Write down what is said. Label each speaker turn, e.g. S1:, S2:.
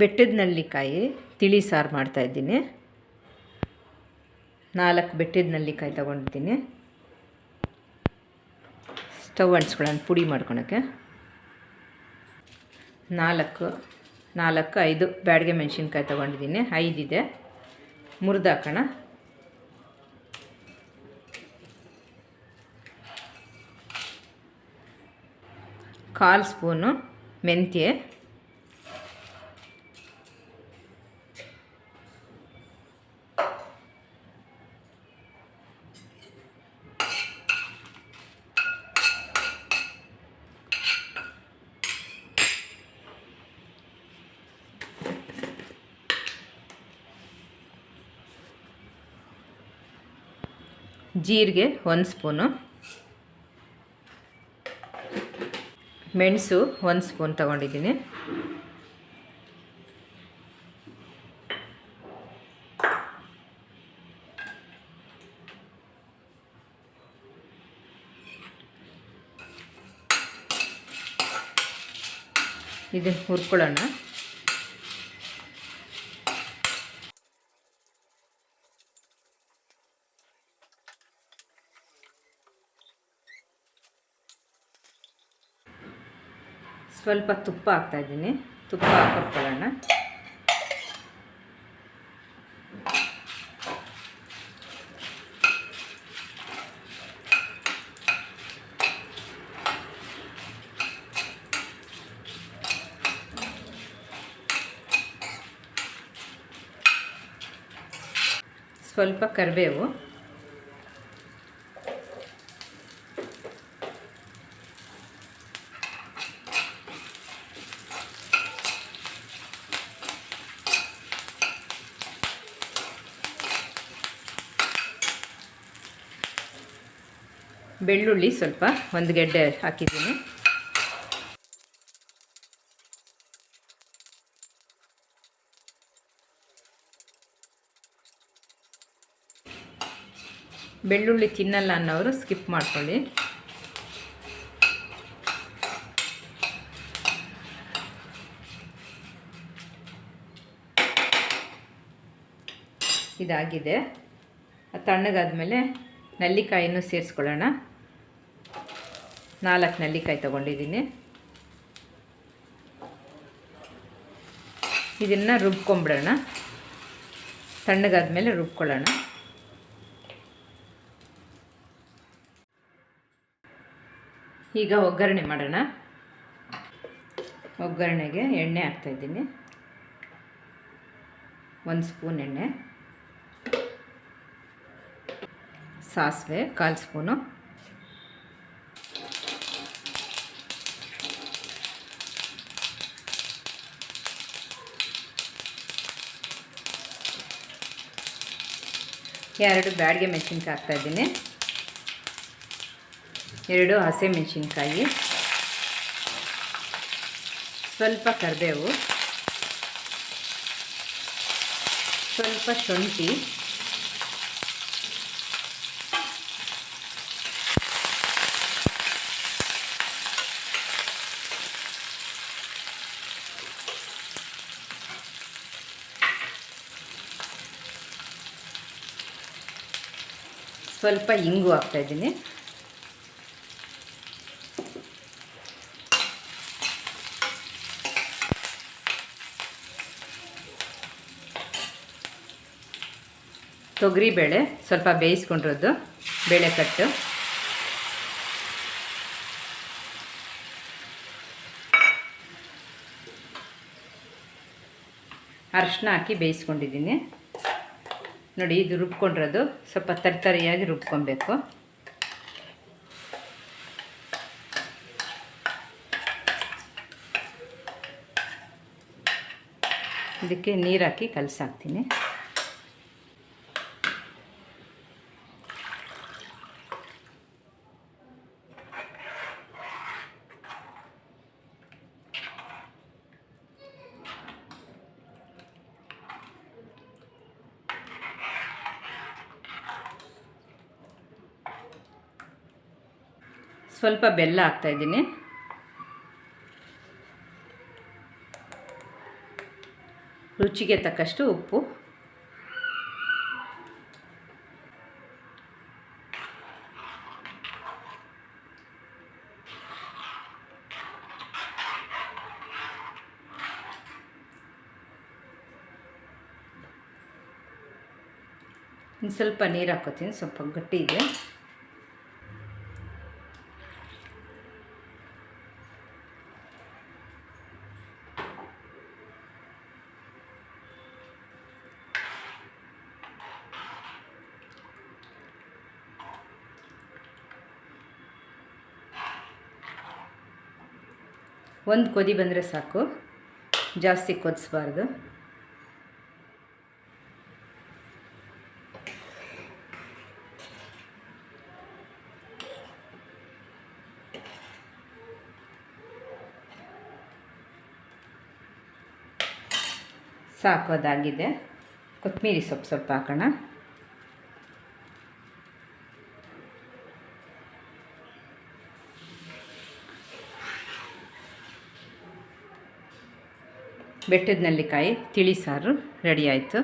S1: ಬೆಟ್ಟದ ನಲ್ಲಿಕಾಯಿ ತಿಳಿ ಸಾರು ಮಾಡ್ತಾಯಿದ್ದೀನಿ ನಾಲ್ಕು ಬೆಟ್ಟದ ನಲ್ಲಿಕಾಯಿ ತಗೊಂಡಿದ್ದೀನಿ. ಸ್ಟವ್ ಅಂಟಿಸ್ಕೊಳ್ಳೋಣ ಪುಡಿ ಮಾಡ್ಕೊಳಕ್ಕೆ. ನಾಲ್ಕು ನಾಲ್ಕು, ಐದು ಬ್ಯಾಡಿಗೆ ಮೆಣಸಿನ್ಕಾಯಿ ತೊಗೊಂಡಿದ್ದೀನಿ. ಐದಿದೆ ಮುರಿದಾಕೋಣ ಕಾಲು ಸ್ಪೂನು ಮೆಂತ್ಯ. ಜೀರಿಗೆ ಒಂದು ಸ್ಪೂನು. ಮೆಣಸು ಒಂದು ಸ್ಪೂನ್ ತಗೊಂಡಿದ್ದೀನಿ. ಇದನ್ನು ಹುರ್ಕೊಳ್ಳೋಣ. ಸ್ವಲ್ಪ ತುಪ್ಪ ಹಾಕ್ತಾಯಿದ್ದೀನಿ ತುಪ್ಪ ಹಾಕೊಳ್ಳೋಣ ಸ್ವಲ್ಪ ಕರಿಬೇವು. ಬೆಳ್ಳುಳ್ಳಿ ಸ್ವಲ್ಪ ಒಂದು ಗೆಡ್ಡೆ ಹಾಕಿದ್ದೀನಿ. ಬೆಳ್ಳುಳ್ಳಿ ತಿನ್ನಲ್ಲ ಅನ್ನೋರು ಸ್ಕಿಪ್ ಮಾಡ್ಕೊಳ್ಳಿ. ಇದಾಗಿದೆ. ತಣ್ಣಗಾದ ಮೇಲೆ ನಲ್ಲಿಕಾಯಿನೂ ಸೇರಿಸ್ಕೊಳ್ಳೋಣ. ನಾಲ್ಕು ನೆಲ್ಲಿಕಾಯಿ ತೊಗೊಂಡಿದ್ದೀನಿ. ಇದನ್ನು ರುಬ್ಕೊಂಬಿಡೋಣ. ತಣ್ಣಗಾದ್ಮೇಲೆ ರುಬ್ಕೊಳ್ಳೋಣ. ಈಗ ಒಗ್ಗರಣೆ ಮಾಡೋಣ. ಒಗ್ಗರಣೆಗೆ ಎಣ್ಣೆ ಹಾಕ್ತಾಯಿದ್ದೀನಿ ಒಂದು ಸ್ಪೂನ್ ಎಣ್ಣೆ. ಸಾಸಿವೆ, ಕಾಲು ಸ್ಪೂನು. ಎರಡು ಬ್ಯಾಡಿಗೆ ಮೆಣಸಿನ್ಕಾಯಿ ಹಾಕ್ತಾಯಿದ್ದೀನಿ ಎರಡು ಹಸಿಮೆಣಸಿನ್ಕಾಯಿ ಸ್ವಲ್ಪ ಕರಿಬೇವು. ಸ್ವಲ್ಪ ಶುಂಠಿ. ಸ್ವಲ್ಪ ಇಂಗು ತೊಗರಿ ಬೇಳೆ ಸ್ವಲ್ಪ ಬೇಯಿಸ್ಕೊಂಡಿರೋದು ಬೇಳೆ ಕಟ್ಟು ಅರಶಿನ ಹಾಕಿ ಬೇಯಿಸ್ಕೊಂಡಿದ್ದೀನಿ. ನೋಡಿ ಇದು ರುಬ್ಕೊಂಡಿರೋದು. ಸ್ವಲ್ಪ ತರಿತರಿಯಾಗಿ ರುಬ್ಕೊಬೇಕು. ಇದಕ್ಕೆ ನೀರು ಹಾಕಿ ಕಲಸಾಕ್ತೀನಿ. ಸ್ವಲ್ಪ ಬೆಲ್ಲ ಹಾಕ್ತಾಯಿದ್ದೀನಿ ರುಚಿಗೆ ತಕ್ಕಷ್ಟು ಉಪ್ಪು. ಇನ್ನು ಸ್ವಲ್ಪ ನೀರು ಹಾಕೋತೀನಿ ಸ್ವಲ್ಪ ಗಟ್ಟಿ ಇದೆ. ಒಂದು ಕೊದಿ ಬಂದರೆ ಸಾಕು. ಜಾಸ್ತಿ ಕೊದಿಸ್ಬಾರ್ದು. ಸಾಕು ಅದಾಗಿದೆ. ಕೊತ್ತಂಬರಿ ಸೊಪ್ಪು ಸ್ವಲ್ಪ ಹಾಕೋಣ. ಬೆಟ್ಟದ ನೆಲ್ಲಿಕಾಯಿ ತಿಳಿ ಸಾರು ರೆಡಿ ಆಯಿತು.